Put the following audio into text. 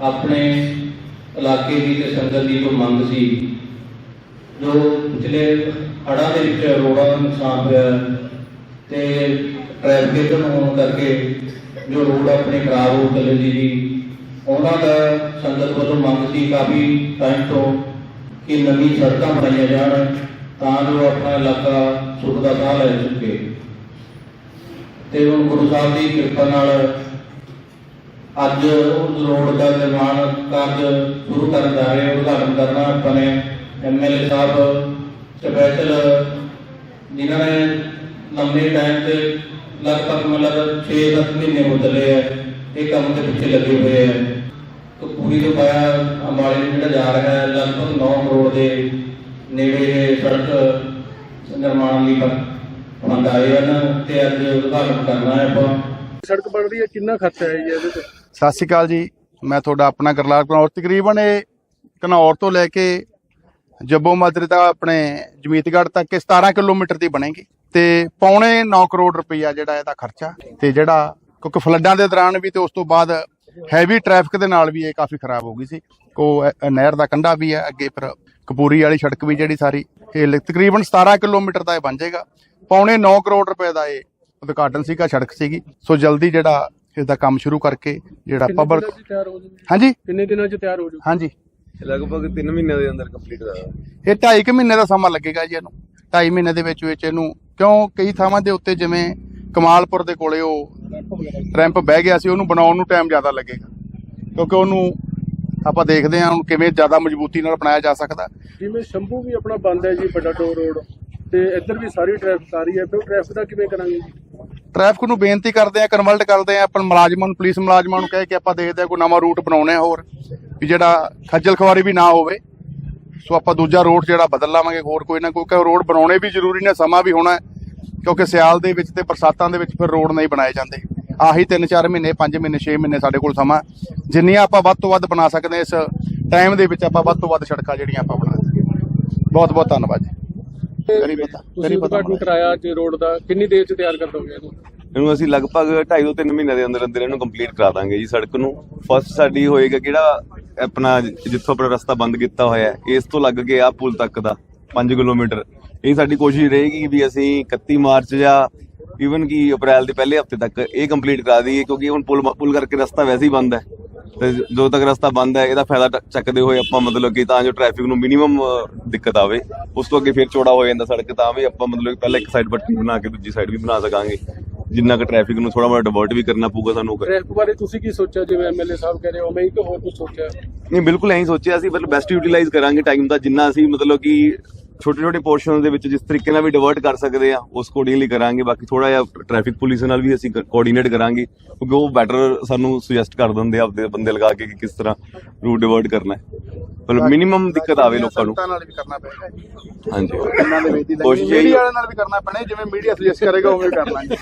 ਆਪਣੇ ਇਲਾਕੇ ਦੀ ਤੇ ਸੰਗਤ ਦੀ ਕੋਈ ਮੰਗ ਸੀ। ਜੋ ਪਿਛਲੇ ਹੜ੍ਹਾਂ ਦੇ ਵਿੱਚ ਰੋਡਾਂ ਨੁਕਸਾਨ ਹੋਇਆ ਤੇ ਟ੍ਰੈਫਿਕ ਹੋਣ ਕਰਕੇ ਜੋ ਰੋਡ ਆਪਣੇ ਖਰਾਬ ਹੋ ਚੱਲੇ ਸੀ ਜੀ, ਉਹਨਾਂ ਦਾ ਸੰਗਤ ਵੱਲੋਂ ਮੰਗ ਸੀ ਕਾਫੀ ਟਾਈਮ ਤੋਂ ਕਿ ਨਵੀਂ ਸੜਕਾਂ ਬਣਾਈਆਂ ਜਾਣ ਤਾਂ ਜੋ ਆਪਣਾ ਇਲਾਕਾ ਸੁੱਖ ਦਾ ਸਾਹ ਲੈ ਸਕੇ। ਤੇ ਹੁਣ ਗੁਰੂ ਸਾਹਿਬ ਦੀ ਕਿਰਪਾ ਨਾਲ ਅੱਜ ਉਸ ਰੋਡ ਦਾ ਨਿਰਮਾਣ ਕਾਰਜ ਸ਼ੁਰੂ ਕਰਨ ਜਾ ਰਹੇ ਹਾਂ। ਉਦਘਾਟਨ ਕਰਨਾ ਆਪਾਂ ਐਮਐਲਏ ਸਾਹਿਬ ਸਪੈਸ਼ਲ ਜਿਨ੍ਹਾਂ ਨੇ ਲੰਬੇ ਟਾਈਮ ਤੇ ਲਗਭਗ ਮਤਲਬ 6-7 ਮਹੀਨੇ ਹੋ ਚੱਲੇ ਆ, ਇਹ ਕੰਮ ਦੇ ਪਿੱਛੇ ਲੱਗੇ ਹੋਏ ਆ। ਤਾਂ ਪੂਰੀ ਤੋਂ ਪਾਇਆ ਅੰਬਾਲੇ ਨੂੰ ਜਿਹੜਾ ਜਾ ਰਿਹਾ ਹੈ, ਲਗਭਗ 9 ਕਰੋੜ ਦੇ ਨੇੜੇ ਸੜਕ ਨਿਰਮਾਣ ਲਈ ਬੰਦ ਆਏ ਹਨ ਤੇ ਅੱਜ ਉਦਘਾਟਨ ਕਰਨਾ ਹੈ ਆਪਾਂ। ਸੜਕ ਬਣ ਰਹੀ ਹੈ, ਕਿੰਨਾ ਖਰਚਾ ਹੈ ਜੀ ਇਹਦੇ ਤੇ? ਸਤਿ ਸ਼੍ਰੀ ਅਕਾਲ ਜੀ। ਮੈਂ ਤੁਹਾਡਾ ਆਪਣਾ ਗਰਲਾਲ ਘਨੌਰ ਤਕਰੀਬਨ ਇਹ ਘਨੌਰ ਤੋਂ ਲੈ ਕੇ ਜੱਬੋ ਮਾਜਰੇ ਤੱਕ ਆਪਣੇ ਜਮੀਤਗੜ੍ਹ ਤੱਕ ਇਹ 17 ਕਿਲੋਮੀਟਰ ਦੀ ਬਣੇਗੀ। ਤੇ ਪੌਣੇ 9 ਕਰੋੜ ਰੁਪਈਆ ਜਿਹੜਾ ਇਹਦਾ ਖਰਚਾ, ਤੇ ਜਿਹੜਾ ਕਿਉਂਕਿ ਫਲੱਡਾਂ ਦੇ ਦੌਰਾਨ ਵੀ ਤੇ ਉਸ ਤੋਂ ਬਾਅਦ ਹੈਵੀ ਟ੍ਰੈਫਿਕ ਦੇ ਨਾਲ ਵੀ ਇਹ ਕਾਫੀ ਖਰਾਬ ਹੋ ਗਈ ਸੀ। ਕੋ ਨਹਿਰ ਦਾ ਕੰਢਾ ਵੀ ਹੈ, ਅੱਗੇ ਫਿਰ ਕਪੂਰੀ ਵਾਲੀ ਸੜਕ ਵੀ ਜਿਹੜੀ ਸਾਰੀ, ਇਹ ਤਕਰੀਬਨ 17 ਕਿਲੋਮੀਟਰ ਦਾ ਇਹ ਬਣ ਜਾਏਗਾ। ਪੌਣੇ 9 ਕਰੋੜ ਰੁਪਏ ਦਾ ਇਹ ਉਦਘਾਟਨ ਸੀਗਾ, ਸੜਕ ਸੀਗੀ। ਸੋ ਜਲਦੀ ਜਿਹੜਾ ਇਸ ਦਾ ਕੰਮ ਸ਼ੁਰੂ ਕਰਕੇ ਜਿਹੜਾ ਪਬਲਿਕ ਹਾਂਜੀ। ਕਿੰਨੇ ਦਿਨਾਂ 'ਚ ਤਿਆਰ ਹੋ ਜੂ ਹਾਂਜੀ। ਲਗਭਗ 3 ਮਹੀਨਿਆਂ ਦੇ ਅੰਦਰ ਕੰਪਲੀਟ ਕਰਾ ਇਹ ਢਾਈ ਕੁ ਮਹੀਨੇ ਦਾ ਸਮਾਂ ਲੱਗੇਗਾ ਜੀ ਇਹਨੂੰ। ਢਾਈ ਮਹੀਨੇ ਦੇ ਵਿੱਚ ਵਿੱਚ ਇਹਨੂੰ ਕਿਉਂ ਕਈ ਥਾਵਾਂ ਦੇ ਉੱਤੇ ਜਿਵੇਂ ਕਮਾਲਪੁਰ ਦੇ ਕੋਲੇ ਉਹ ਰੈਂਪ ਬਹਿ ਗਿਆ ਸੀ ਉਹਨੂੰ ਬਣਾਉਣ ਨੂੰ ਟਾਈਮ ਜ਼ਿਆਦਾ ਲੱਗੇਗਾ। ਕਿਉਂਕਿ ਉਹਨੂੰ ਆਪਾਂ ਦੇਖਦੇ ਹਾਂ ਹੁਣ ਕਿਵੇਂ ਜ਼ਿਆਦਾ ਮਜ਼ਬੂਤੀ ਨਾਲ ਬਣਾਇਆ ਜਾ ਸਕਦਾ। ਜਿਵੇਂ ਸ਼ੰਭੂ ਵੀ ਆਪਣਾ ਬੰਦ ਹੈ ਜੀ ਵੱਡਾ ਟੋਰ ਰੋਡ। ਤੇ ਇੱਧਰ ਵੀ ਸਾਰੀ ਟ੍ਰੈਫਿਕ ਆ ਰਹੀ ਹੈ। ਫਿਰ ਟ੍ਰੈਫਿਕ ਦਾ ਕਿਵੇਂ ਕਰਾਂਗੇ ਜੀ? ਟ੍ਰੈਫਿਕ ਨੂੰ ਬੇਨਤੀ ਕਰਦੇ ਆ ਕਨਵਰਟ ਕਰਦੇ ਆ ਆਪਾਂ ਮੁਲਾਜ਼ਮਾਂ ਨੂੰ, ਪੁਲਿਸ ਮੁਲਾਜ਼ਮਾਂ ਨੂੰ ਕਹਿ ਕੇ ਆਪਾਂ ਦੇਖਦੇ ਆ ਕੋਈ ਨਵਾਂ ਰੂਟ ਬਣਾਉਣੇ ਆ ਹੋਰ, ਵੀ ਜਿਹੜਾ ਖੱਜਲ ਖਵਾਰੀ ਵੀ ਨਾ ਹੋਵੇ। ਸੋ ਆਪਾਂ ਦੂਜਾ ਰੋਡ ਜਿਹੜਾ ਬਦਲ ਲਾਵਾਂਗੇ, ਹੋਰ ਕੋਈ ਨਾ ਕੋਈ ਕਿ ਰੋਡ ਬਣਾਉਣੇ ਵੀ ਜ਼ਰੂਰੀ ਨੇ, ਸਮਾਂ ਵੀ ਹੋਣਾ ਕਿਉਂਕਿ ਸਿਆਲ ਦੇ ਵਿੱਚ ਤੇ ਬਰਸਾਤਾਂ ਦੇ ਵਿੱਚ ਫਿਰ ਰੋਡ ਨਹੀਂ ਬਣਾਏ ਜਾਂਦੇ। ਆਹੀ 3-4 ਮਹੀਨੇ 5 ਮਹੀਨੇ 6 ਮਹੀਨੇ ਸਾਡੇ ਕੋਲ ਸਮਾਂ ਜਿੰਨੀਆਂ ਆਪਾਂ ਵੱਧ ਤੋਂ ਵੱਧ ਬਣਾ ਸਕਦੇ ਹਾਂ, ਇਸ ਟਾਈਮ ਦੇ ਵਿੱਚ ਆਪਾਂ ਵੱਧ ਤੋਂ ਵੱਧ ਸੜਕਾਂ ਜਿਹੜੀਆਂ ਆਪਾਂ ਬਣਾ ਸਕਦੇ ਬਹੁਤ ਬਹੁਤ ਧੰਨਵਾਦ ਜੀ। ਕਰੀ ਪਤਾ ਤੁਸੀਂ ਕਰੀ ਪਤਾ ਉਦਘਾਟਨ ਕਰਾਇਆ ਅੱਜ ਰੋਡ ਦਾ? ਕਿੰਨੀ ਦੇਰ 'ਚ ਤਿਆਰ ਕਰ ਦੋਗੇ ਇਹਨੂੰ? ਇਹਨੂੰ ਅਸੀਂ ਲਗਭਗ 2.5 ਤੋਂ 3 ਮਹੀਨਿਆਂ ਦੇ ਅੰਦਰ ਅੰਦਰ ਇਹਨੂੰ ਕੰਪਲੀਟ ਕਰਾ ਦਾਂਗੇ ਜੀ ਸੜਕ ਨੂੰ। ਫਸਟ ਸਾਡੀ ਹੋਏਗਾ ਕਿਹੜਾ ਆਪਣਾ ਜਿੱਥੋਂ ਆਪਣਾ ਰਸਤਾ ਬੰਦ ਕੀਤਾ ਹੋਇਆ ਹੈ। ਇਸ ਤੋਂ ਲੱਗ ਕੇ ਆ ਪੁਲ ਤੱਕ ਦਾ 5 ਕਿਲੋਮੀਟਰ। ਇਹ ਸਾਡੀ ਕੋਸ਼ਿਸ਼ ਰਹੇਗੀ ਵੀ ਅਸੀਂ 31 ਮਾਰਚ ਜਾਂ ਈਵਨ ਕਿ ਅਪ੍ਰੈਲ ਦੇ ਪਹਿਲੇ ਹਫ਼ਤੇ ਤੱਕ ਇਹ ਕੰਪਲੀਟ ਕਰਾ ਦਈਏ ਕਿਉਂਕਿ ਹੁਣ ਪੁਲ ਪੁਲ ਕਰਕੇ ਰਸਤਾ ਵੈਸੇ ਹੀ ਬੰਦ ਹੈ। ਤੇ ਜਦੋਂ ਤੱਕ ਰਸਤਾ ਬੰਦ ਹੈ ਇਹਦਾ ਫਾਇਦਾ ਚੱਕਦੇ ਹੋਏ ਆਪਾਂ ਮਤਲਬ ਕਿ ਤਾਂ ਜੋ ਟ੍ਰੈਫਿਕ ਨੂੰ ਮਿਨੀਮਮ ਦਿੱਕਤ ਆਵੇ ਉਸ ਤੋਂ ਅੱਗੇ ਫਿਰ ਚੌੜਾ ਹੋ ਜਾਂਦਾ ਸੜਕ ਤਾਂ ਵੀ ਆਪਾਂ ਮਤਲਬ ਕਿ ਪਹਿਲਾਂ ਇੱਕ ਸਾਈਡ ਪੱਟੀ ਬਣਾ ਕੇ ਦੂਜੀ ਸਾਈਡ ਵੀ ਬਣਾ ਸਕਾਂਗੇ। ਜਿੰਨਾ ਕਿ ਟ੍ਰੈਫਿਕ ਨੂੰ ਥੋੜਾ ਬਹੁਤ ਡਿਵਰਟ ਵੀ ਕਰਨਾ ਪਊਗਾ ਸਾਨੂੰ। ਟ੍ਰੈਫਿਕ ਬਾਰੇ ਤੁਸੀਂ ਕੀ ਸੋਚਿਆ? ਜਿਵੇਂ ਐਮਐਲਏ ਸਾਹਿਬ ਕਹਿ ਰਹੇ ਹੋ ਮੈਂ ਹੀ ਕਿ ਹੋਰ ਕੁਝ ਸੋਚਿਆ? ਨਹੀਂ ਬਿਲਕੁਲ ਐਂ ਸੋਚਿਆ ਸੀ ਮਤਲਬ ਬੈਸਟ ਯੂਟਿਲਾਈਜ਼ ਕਰਾਂਗੇ ਟਾਈਮ ਦਾ ਜਿੰਨਾ ਅਸੀਂ ਮਤਲਬ ਕਿ ਛੋਟੇ ਛੋਟੇ ਪੋਰਸ਼ਨ ਦੇ ਵਿੱਚ ਜਿਸ ਤਰੀਕੇ ਨਾਲ ਵੀ ਡਿਵਰਟ ਕਰ ਸਕਦੇ ਆ ਉਸ ਕੋਡਿੰਗਲੀ ਕਰਾਂਗੇ। ਬਾਕੀ ਥੋੜਾ ਜਿਹਾ ਟ੍ਰੈਫਿਕ ਪੁਲਿਸ ਨਾਲ ਵੀ ਅਸੀਂ ਕੋਆਰਡੀਨੇਟ ਕਰਾਂਗੇ ਕਿਉਂਕਿ ਉਹ ਬੈਟਰ ਸਾਨੂੰ ਸੁਜੈਸਟ ਕਰ ਦਿੰਦੇ ਆ ਆਪਦੇ ਬੰਦੇ ਲਗਾ ਕੇ ਕਿ ਕਿਸ ਤਰ੍ਹਾਂ ਰੂਟ ਡਿਵਰਟ ਕਰਨਾ ਹੈ। ਮਤਲਬ ਮਿਨੀਮਮ ਦਿੱਕਤ ਆਵੇ ਲੋਕਾਂ ਨੂੰ। ਨਾਲ ਵੀ ਕਰਨਾ ਪਏਗਾ ਹਾਂਜੀ। ਇਹਨਾਂ ਦੇ ਵਿੱਚ ਦੀ ਕੋਸ਼ਿਸ਼ ਇਹੀ ਮੀਡੀਆ ਵਾਲਿਆਂ ਨਾਲ ਵੀ ਕਰਨਾ ਪੈਣਾ ਜਿਵੇਂ ਮੀਡੀਆ ਸੁਜੈਸਟ ਕਰੇਗਾ ਉਵੇਂ ਕਰ ਲਾਂਗੇ।